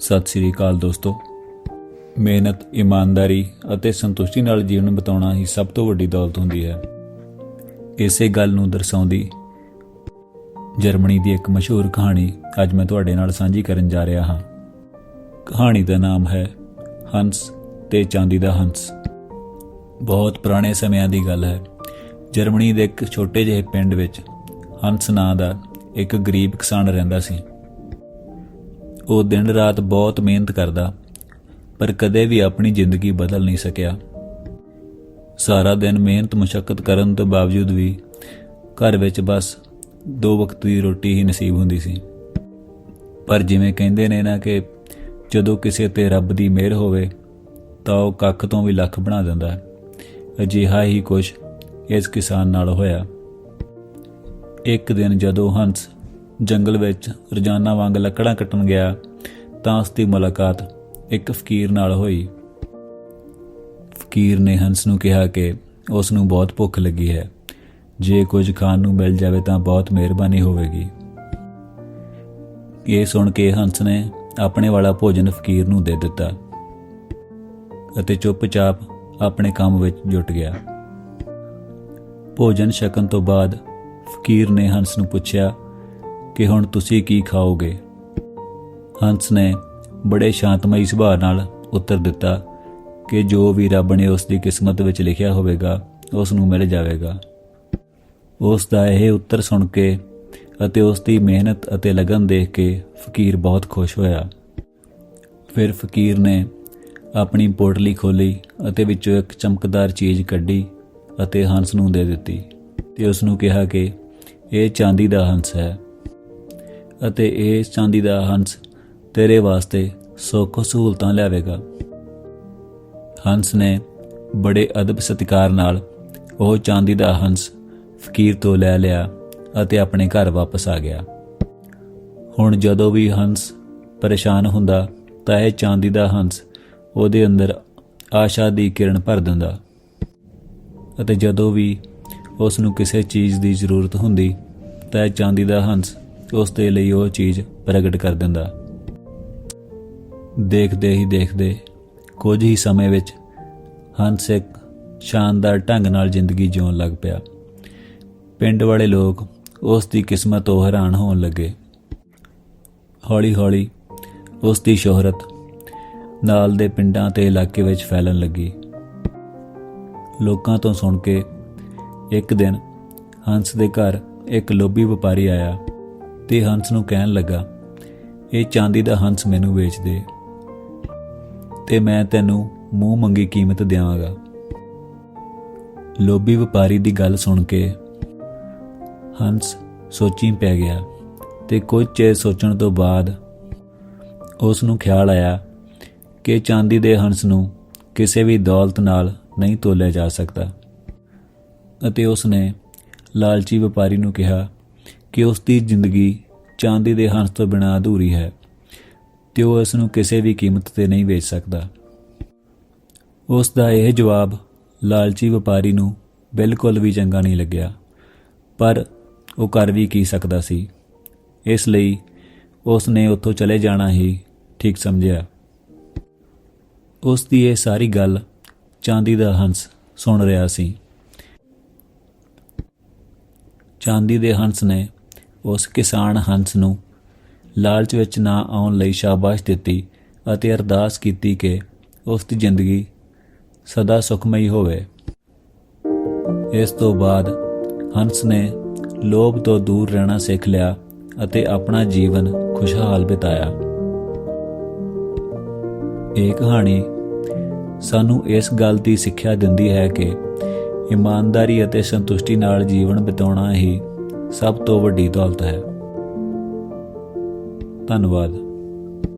ਸਤਿ ਸ੍ਰੀ ਅਕਾਲ ਦੋਸਤੋ। ਮਿਹਨਤ, ਇਮਾਨਦਾਰੀ ਅਤੇ ਸੰਤੁਸ਼ਟੀ ਨਾਲ ਜੀਵਨ ਬਿਤਾਉਣਾ ਹੀ ਸਭ ਤੋਂ ਵੱਡੀ ਦੌਲਤ ਹੁੰਦੀ ਹੈ। ਇਸੇ ਗੱਲ ਨੂੰ ਦਰਸਾਉਂਦੀ ਜਰਮਨੀ ਦੀ ਇੱਕ ਮਸ਼ਹੂਰ ਕਹਾਣੀ ਅੱਜ ਮੈਂ ਤੁਹਾਡੇ ਨਾਲ ਸਾਂਝੀ ਕਰਨ ਜਾ ਰਿਹਾ ਹਾਂ। ਕਹਾਣੀ ਦਾ ਨਾਮ ਹੈ ਹੰਸ ਤੇ ਚਾਂਦੀ ਦਾ ਹੰਸ। ਬਹੁਤ ਪੁਰਾਣੇ ਸਮਿਆਂ ਦੀ ਗੱਲ ਹੈ। ਜਰਮਨੀ ਦੇ ਇੱਕ ਛੋਟੇ ਜਿਹੇ ਪਿੰਡ ਵਿੱਚ ਹੰਸ ਨਾਂ ਦਾ ਇੱਕ ਗਰੀਬ ਕਿਸਾਨ ਰਹਿੰਦਾ ਸੀ। ਉਹ ਦਿਨ ਰਾਤ ਬਹੁਤ ਮਿਹਨਤ ਕਰਦਾ, ਪਰ ਕਦੇ ਵੀ ਆਪਣੀ ਜ਼ਿੰਦਗੀ ਬਦਲ ਨਹੀਂ ਸਕਿਆ। ਸਾਰਾ ਦਿਨ ਮਿਹਨਤ ਮੁਸ਼ਕਲ ਕਰਨ ਤੋਂ ਬਾਵਜੂਦ ਵੀ ਘਰ ਵਿੱਚ ਬਸ ਦੋ ਵਕਤ ਦੀ ਰੋਟੀ ਹੀ ਨਸੀਬ ਹੁੰਦੀ ਸੀ। ਪਰ ਜਿਵੇਂ ਕਹਿੰਦੇ ਨੇ ਨਾ ਕਿ ਜਦੋਂ ਕਿਸੇ ਤੇ ਰੱਬ ਦੀ ਮਿਹਰ ਹੋਵੇ, ਤਾਂ ਉਹ ਕੱਖ ਤੋਂ ਵੀ ਲੱਖ ਬਣਾ ਦਿੰਦਾ ਹੈ। ਅਜਿਹਾ ਹੀ ਕੁਝ ਇਸ ਕਿਸਾਨ ਨਾਲ ਹੋਇਆ। ਇੱਕ ਦਿਨ ਜਦੋਂ ਹੰਸ ਜੰਗਲ ਵਿੱਚ ਰੋਜ਼ਾਨਾ ਵਾਂਗ ਲੱਕੜਾਂ ਕੱਟਣ ਗਿਆ, ਤਾਂ ਉਸ ਦੀ ਮੁਲਾਕਾਤ ਇੱਕ ਫਕੀਰ ਨਾਲ ਹੋਈ। ਫਕੀਰ ਨੇ ਹੰਸ ਨੂੰ ਕਿਹਾ ਕਿ ਉਸ ਨੂੰ ਬਹੁਤ ਭੁੱਖ ਲੱਗੀ ਹੈ। ਜੇ ਕੁਝ ਖਾਣ ਨੂੰ ਮਿਲ ਜਾਵੇ ਤਾਂ ਬਹੁਤ ਮਿਹਰਬਾਨੀ ਹੋਵੇਗੀ। ਇਹ ਸੁਣ ਕੇ ਹੰਸ ਨੇ ਆਪਣੇ ਵਾਲਾ ਭੋਜਨ ਫਕੀਰ ਨੂੰ ਦੇ ਦਿੱਤਾ ਅਤੇ ਚੁੱਪਚਾਪ ਆਪਣੇ ਕੰਮ ਵਿੱਚ ਜੁਟ ਗਿਆ। ਭੋਜਨ ਛਕਣ ਤੋਂ ਬਾਅਦ ਫਕੀਰ ਨੇ ਹੰਸ ਨੂੰ ਪੁੱਛਿਆ ਕਿ ਹੁਣ ਤੁਸੀਂ ਕੀ ਖਾਓਗੇ? ਹੰਸ ਨੇ ਬੜੇ ਸ਼ਾਂਤਮਈ ਸੁਭਾਅ ਨਾਲ ਉੱਤਰ ਦਿੱਤਾ ਕਿ ਜੋ ਵੀ ਰੱਬ ਨੇ ਉਸ ਦੀ ਕਿਸਮਤ ਵਿੱਚ ਲਿਖਿਆ ਹੋਵੇਗਾ, ਉਸ ਨੂੰ ਮਿਲ ਜਾਵੇਗਾ। ਉਸ ਦਾ ਇਹ ਉੱਤਰ ਸੁਣ ਕੇ ਅਤੇ ਉਸ ਦੀ ਮਿਹਨਤ ਅਤੇ ਲਗਨ ਦੇਖ ਕੇ ਫਕੀਰ ਬਹੁਤ ਖੁਸ਼ ਹੋਇਆ। ਫਿਰ ਫਕੀਰ ਨੇ ਆਪਣੀ ਪੋਟਲੀ ਖੋਲੀ ਅਤੇ ਵਿੱਚੋਂ ਇੱਕ ਚਮਕਦਾਰ ਚੀਜ਼ ਕੱਢੀ ਅਤੇ ਹੰਸ ਨੂੰ ਦੇ ਦਿੱਤੀ ਤੇ ਉਸ ਨੂੰ ਕਿਹਾ ਕਿ ਇਹ ਚਾਂਦੀ ਦਾ ਹੰਸ ਹੈ। ਅਤੇ ਇਹ ਚਾਂਦੀ ਦਾ ਹੰਸ ਤੇਰੇ ਵਾਸਤੇ ਸੁੱਖ ਸਹੂਲਤਾਂ ਲਿਆਵੇਗਾ। ਹੰਸ ਨੇ ਬੜੇ ਅਦਬ ਸਤਿਕਾਰ ਨਾਲ ਉਹ ਚਾਂਦੀ ਦਾ ਹੰਸ ਫਕੀਰ ਤੋਂ ਲੈ ਲਿਆ ਅਤੇ ਆਪਣੇ ਘਰ ਵਾਪਸ ਆ ਗਿਆ। ਹੁਣ ਜਦੋਂ ਵੀ ਹੰਸ ਪਰੇਸ਼ਾਨ ਹੁੰਦਾ ਤਾਂ ਇਹ ਚਾਂਦੀ ਦਾ ਹੰਸ ਉਹਦੇ ਅੰਦਰ ਆਸ਼ਾ ਦੀ ਕਿਰਨ ਭਰ ਦਿੰਦਾ। ਅਤੇ ਜਦੋਂ ਵੀ ਉਸ ਨੂੰ ਕਿਸੇ ਚੀਜ਼ ਦੀ ਜ਼ਰੂਰਤ ਹੁੰਦੀ ਤਾਂ ਇਹ ਚਾਂਦੀ ਦਾ ਹੰਸ ਉਸ ਦੇ ਲਈ ਉਹ ਚੀਜ਼ ਪ੍ਰਗਟ ਕਰ ਦਿੰਦਾ। ਦੇਖਦੇ ਹੀ ਦੇਖਦੇ, ਕੁਝ ਹੀ ਸਮੇਂ ਵਿੱਚ ਹੰਸ ਇੱਕ ਸ਼ਾਨਦਾਰ ਢੰਗ ਨਾਲ ਜ਼ਿੰਦਗੀ ਜਿਉਣ ਲੱਗ ਪਿਆ। ਪਿੰਡ ਵਾਲੇ ਲੋਕ ਉਸ ਦੀ ਕਿਸਮਤ ਤੋਂ ਹੈਰਾਨ ਹੋਣ ਲੱਗੇ। ਹੌਲੀ-ਹੌਲੀ ਉਸ ਦੀ ਸ਼ੋਹਰਤ ਨਾਲ ਦੇ ਪਿੰਡਾਂ ਤੇ ਇਲਾਕੇ ਵਿੱਚ ਫੈਲਣ ਲੱਗੀ। ਲੋਕਾਂ ਤੋਂ ਸੁਣ ਕੇ ਇੱਕ ਦਿਨ ਹੰਸ ਦੇ ਘਰ ਇੱਕ ਲੋਭੀ ਵਪਾਰੀ ਆਇਆ। ਤੇ ਹੰਸ ਨੂੰ ਕਹਿਣ ਲੱਗਾ, ਇਹ ਚਾਂਦੀ ਦਾ ਹੰਸ ਮੈਨੂੰ ਵੇਚ ਦੇ ਤੇ ਮੈਂ ਤੈਨੂੰ ਮੂੰਹ ਮੰਗੀ ਕੀਮਤ ਦੇਵਾਂਗਾ ਲੋਭੀ ਵਪਾਰੀ ਦੀ ਗੱਲ ਸੁਣ ਕੇ ਹੰਸ ਸੋਚੀ ਪੈ ਗਿਆ ਤੇ ਕੁਝ ਚਿਰ ਸੋਚਣ ਤੋਂ ਬਾਅਦ ਉਸ ਨੂੰ ਖਿਆਲ ਆਇਆ ਕਿ ਚਾਂਦੀ ਦੇ ਹੰਸ ਨੂੰ ਕਿਸੇ ਵੀ ਦੌਲਤ ਨਾਲ ਨਹੀਂ ਤੋਲਿਆ ਜਾ ਸਕਦਾ। ਅਤੇ ਉਸ ਨੇ ਲਾਲਚੀ ਵਪਾਰੀ ਨੂੰ ਕਿਹਾ ਕਿ ਉਸ ਦੀ ਜ਼ਿੰਦਗੀ ਚਾਂਦੀ ਦੇ ਹੰਸ ਤੋਂ ਬਿਨਾਂ ਅਧੂਰੀ ਹੈ, ਤੇ ਉਹ ਇਸ ਨੂੰ ਕਿਸੇ ਵੀ ਕੀਮਤ ਤੇ ਨਹੀਂ ਵੇਚ ਸਕਦਾ। ਉਸ ਦਾ ਇਹ ਜਵਾਬ ਲਾਲਚੀ ਵਪਾਰੀ ਨੂੰ ਬਿਲਕੁਲ ਵੀ ਚੰਗਾ ਨਹੀਂ ਲੱਗਿਆ, ਪਰ ਉਹ ਕਰ ਵੀ ਕੀ ਸਕਦਾ ਸੀ। ਇਸ ਲਈ ਉਸ ਨੇ ਉੱਥੋਂ ਚਲੇ ਜਾਣਾ ਹੀ ਠੀਕ ਸਮਝਿਆ। ਉਸ ਦੀ ਇਹ ਸਾਰੀ ਗੱਲ ਚਾਂਦੀ ਦਾ ਹੰਸ ਸੁਣ ਰਿਹਾ ਸੀ। ਚਾਂਦੀ ਦੇ ਹੰਸ ਨੇ ਉਸ ਕਿਸਾਨ ਹੰਸ ਨੂੰ ਲਾਲਚ ਵਿੱਚ ਨਾ ਆਉਣ ਲਈ ਸ਼ਾਬਾਸ਼ ਦਿੱਤੀ ਅਤੇ ਅਰਦਾਸ ਕੀਤੀ ਕਿ ਉਸ ਦੀ ਜ਼ਿੰਦਗੀ ਸਦਾ ਸੁਖਮਈ ਹੋਵੇ। ਇਸ ਤੋਂ ਬਾਅਦ ਹੰਸ ਨੇ ਲੋਭ ਤੋਂ ਦੂਰ ਰਹਿਣਾ ਸਿੱਖ ਲਿਆ ਅਤੇ ਆਪਣਾ ਜੀਵਨ ਖੁਸ਼ਹਾਲ ਬਿਤਾਇਆ। ਇਹ ਕਹਾਣੀ ਸਾਨੂੰ ਇਸ ਗੱਲ ਦੀ ਸਿੱਖਿਆ ਦਿੰਦੀ ਹੈ ਕਿ ਇਮਾਨਦਾਰੀ ਅਤੇ ਸੰਤੁਸ਼ਟੀ ਨਾਲ ਜੀਵਨ ਬਿਤਾਉਣਾ ਹੀ ਸਭ ਤੋਂ ਵੱਡੀ ਦੌਲਤ ਹੈ। ਧੰਨਵਾਦ।